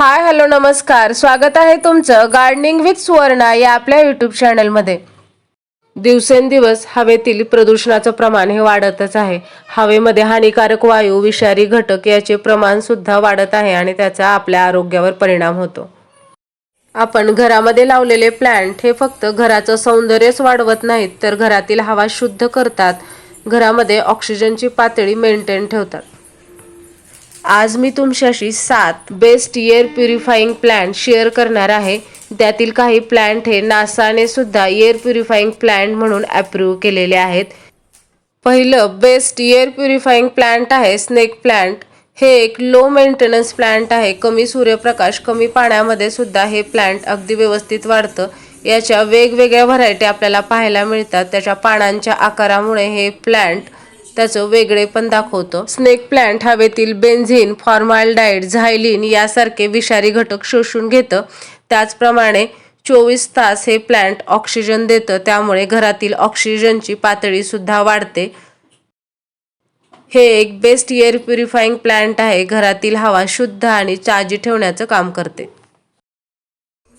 Hi hello नमस्कार. स्वागत आहे तुमचं गार्डनिंग विथ सुवर्णा या आपल्या यूट्यूब चॅनलमध्ये दिवसेंदिवस हवेतील प्रदूषणाचं प्रमाण हे वाढतच आहे. हवेमध्ये हानिकारक वायू विषारी घटक याचे प्रमाण सुद्धा वाढत आहे आणि त्याचा आपल्या आरोग्यावर परिणाम होतो. आपण घरामध्ये लावलेले प्लॅन्ट हे फक्त घराचं सौंदर्यच वाढवत नाहीत तर घरातील हवा शुद्ध करतात. घरामध्ये ऑक्सिजनची पातळी मेंटेन ठेवतात. आज मी तुमच्याशी सात best air purifying plant share करणार आहे. त्यातील काही प्लॅन्ट हे नासाने सुद्धा एअर प्युरिफाईंग प्लॅन्ट म्हणून अप्रूव्ह केलेले आहेत. पहिलं बेस्ट एअर प्युरिफाईंग प्लॅन्ट आहे स्नेक प्लॅन्ट हे एक लो मेंटेनन्स प्लॅन्ट आहे. कमी सूर्यप्रकाश कमी पाण्यामध्ये सुद्धा हे प्लॅन्ट अगदी व्यवस्थित वाढतं. याच्या वेगवेगळ्या व्हरायटी आपल्याला पाहायला मिळतात. त्याच्या पानांच्या आकारामुळे हे प्लॅन्ट त्याचं वेगळेपण दाखवतं. स्नेक प्लांट हवेतील बेन्झिन फॉर्माल्डाईड झायलिन यासारखे विषारी घटक शोषून घेतं. त्याचप्रमाणे चोवीस तास हे प्लॅन्ट ऑक्सिजन देतं. त्यामुळे घरातील ऑक्सिजनची पातळी सुद्धा वाढते. हे एक बेस्ट एअर प्युरिफाईंग प्लांट आहे. घरातील हवा शुद्ध आणि ताजी ठेवण्याचं काम करते.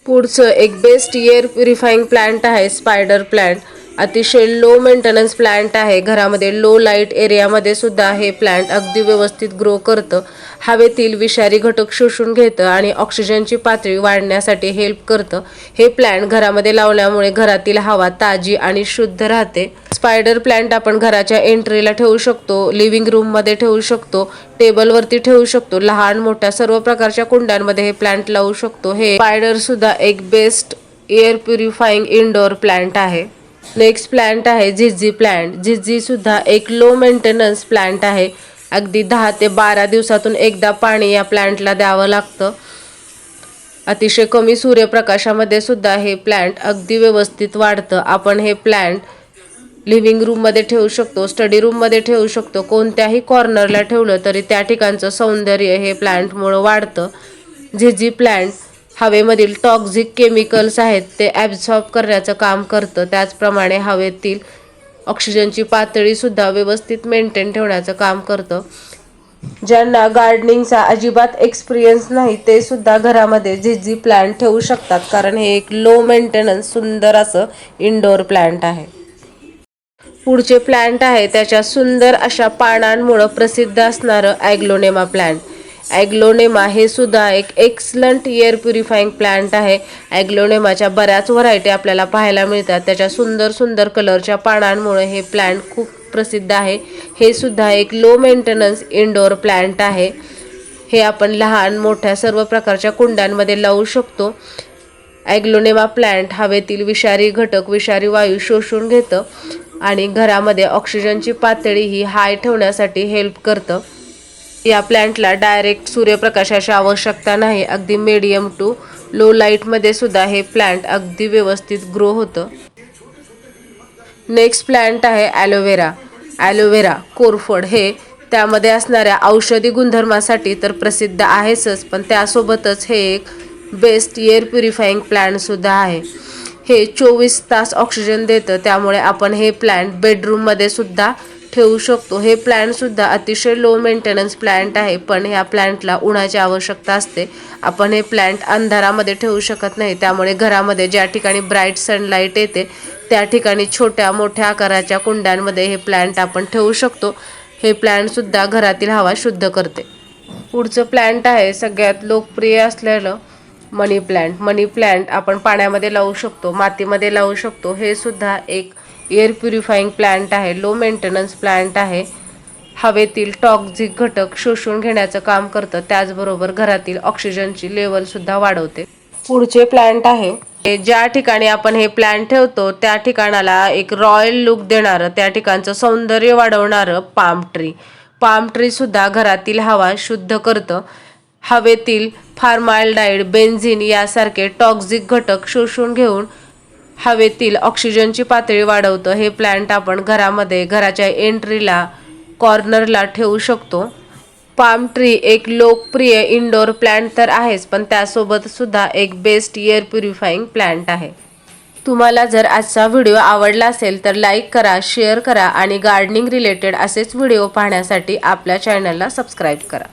पुढचं एक बेस्ट एअर प्युरिफाईंग प्लांट आहे स्पायडर प्लांट अतिशय लो मेंटेनन्स प्लॅन्ट आहे. घरामध्ये लो लाइट एरियामध्ये सुद्धा हे प्लॅन्ट अगदी व्यवस्थित ग्रो करतं. हवेतील विषारी घटक शोषून घेतं आणि ऑक्सिजनची पातळी वाढण्यासाठी हेल्प करतं. हे प्लॅन्ट घरामध्ये लावल्यामुळे घरातील हवा ताजी आणि शुद्ध राहते. स्पायडर प्लॅन्ट आपण घराच्या एंट्रीला ठेवू शकतो लिव्हिंग रूममध्ये ठेवू शकतो टेबलवरती ठेवू शकतो लहान मोठ्या सर्व प्रकारच्या कुंड्यांमध्ये हे प्लॅन्ट लावू शकतो. हे स्पायडर सुद्धा एक best air purifying indoor plant आहे. नेक्स्ट प्लॅन्ट आहे झिझी प्लॅन्ट झिझी सुद्धा एक लो मेंटेनन्स प्लॅन्ट आहे. अगदी दहा ते बारा दिवसातून एकदा पाणी या प्लॅन्टला द्यावं लागतं. अतिशय कमी सूर्यप्रकाशामध्ये सुद्धा हे प्लॅन्ट अगदी व्यवस्थित वाढतं. आपण हे प्लॅन्ट लिव्हिंग रूममध्ये ठेवू शकतो स्टडी रूममध्ये ठेवू शकतो. कोणत्याही कॉर्नरला ठेवलं तरी त्या ठिकाणचं सौंदर्य हे प्लॅन्टमुळं वाढतं. झिझी प्लॅन्ट हवेमधील टॉक्झिक केमिकल्स आहेत ते ॲब्झॉर्ब करण्याचं काम करतं. त्याचप्रमाणे हवेतील ऑक्सिजनची पातळीसुद्धा व्यवस्थित मेंटेन ठेवण्याचं काम करतं. ज्यांना गार्डनिंगचा अजिबात एक्सपिरियन्स नाही ते सुद्धा घरामध्ये झिझी प्लांट ठेवू शकतात. कारण हे एक लो मेंटेनन्स सुंदर असं इनडोअर प्लांट आहे. पुढचे प्लांट आहे त्याच्या सुंदर अशा पानांमुळं प्रसिद्ध असणारं ॲग्लोनेमा प्लांट ॲग्लोनेमा हे सुद्धा एक एक्सलंट एअर प्युरिफाईंग प्लांट आहे. ॲग्लोनेमाच्या बऱ्याच व्हरायटी आपल्याला पाहायला मिळतात. त्याच्या सुंदर सुंदर कलरच्या पानांमुळे हे प्लांट खूप प्रसिद्ध आहे. हे सुद्धा एक लो मेंटेनन्स इनडोअर प्लांट आहे. हे आपण लहान मोठ्या सर्व प्रकारच्या कुंड्यांमध्ये लावू शकतो. ॲग्लोनेमा प्लांट हवेतील विषारी घटक विषारी वायू शोषून घेतं आणि घरामध्ये ऑक्सिजनची पातळी ही हाय ठेवण्यासाठी हेल्प करतं. या प्लॅन्टला डायरेक्ट सूर्यप्रकाशाची आवश्यकता नाही. अगदी मीडियम टू लो लाईटमध्ये सुद्धा हे प्लॅन्ट अगदी व्यवस्थित ग्रो होतं. नेक्स्ट प्लॅन्ट आहे ॲलोवेरा ॲलोवेरा कोरफड हे त्यामध्ये असणाऱ्या औषधी गुणधर्मासाठी तर प्रसिद्ध आहेच पण त्यासोबतच हे एक बेस्ट एअर प्युरिफाईंग प्लॅन्टसुद्धा आहे. हे चोवीस तास ऑक्सिजन देतं त्यामुळे आपण हे प्लॅन्ट बेडरूममध्ये सुद्धा ठेवू शकतो. हे प्लॅन्टसुद्धा अतिशय लो मेंटेनन्स प्लॅन्ट आहे पण ह्या प्लॅन्टला उन्हाची आवश्यकता असते. आपण हे प्लॅन्ट अंधारामध्ये ठेवू शकत नाही त्यामुळे घरामध्ये ज्या ठिकाणी ब्राईट सनलाईट येते त्या ठिकाणी छोट्या मोठ्या आकाराच्या कुंड्यांमध्ये हे प्लॅन्ट आपण ठेवू शकतो. हे प्लॅन्टसुद्धा घरातील हवा शुद्ध करते. पुढचं प्लॅन्ट आहे सगळ्यात लोकप्रिय असलेलं मनी प्लॅन्ट मनी प्लॅन्ट आपण पाण्यामध्ये लावू शकतो मातीमध्ये लावू शकतो. हे सुद्धा एक एअर प्युरिफाईंग प्लॅन्ट आहे लो मेंटेनन्स प्लॅन्ट आहे. हवेतील टॉक्झिक घटक शोषून घेण्याचं काम करतं त्याचबरोबर घरातील ऑक्सिजनची लेवलसुद्धा वाढवते. पुढचे प्लॅन्ट आहे. ज्या ठिकाणी आपण हे प्लॅन्ट ठेवतो त्या ठिकाणाला एक रॉयल लुक देणारं त्या ठिकाणचं सौंदर्य वाढवणारं पाम ट्री. पाम ट्रीसुद्धा घरातील हवा शुद्ध करतं. हवेतील फार्माल्डाईड बेन्झिन यासारखे टॉक्झिक घटक शोषून घेऊन हवेतील ऑक्सिजनची पातळी वाढवतं. हे प्लांट आपण घरामध्ये घराच्या एंट्रीला कॉर्नरला ठेवू शकतो. पाम ट्री एक लोकप्रिय इनडोअर प्लॅन्ट तर आहेच पण त्यासोबत सुद्धा एक बेस्ट एअर प्युरिफाईंग प्लांट आहे. तुम्हाला जर आजचा व्हिडिओ आवडला असेल तर लाईक करा शेअर करा आणि गार्डनिंग रिलेटेड असेच व्हिडिओ पाहण्यासाठी आपल्या चॅनलला सबस्क्राईब करा.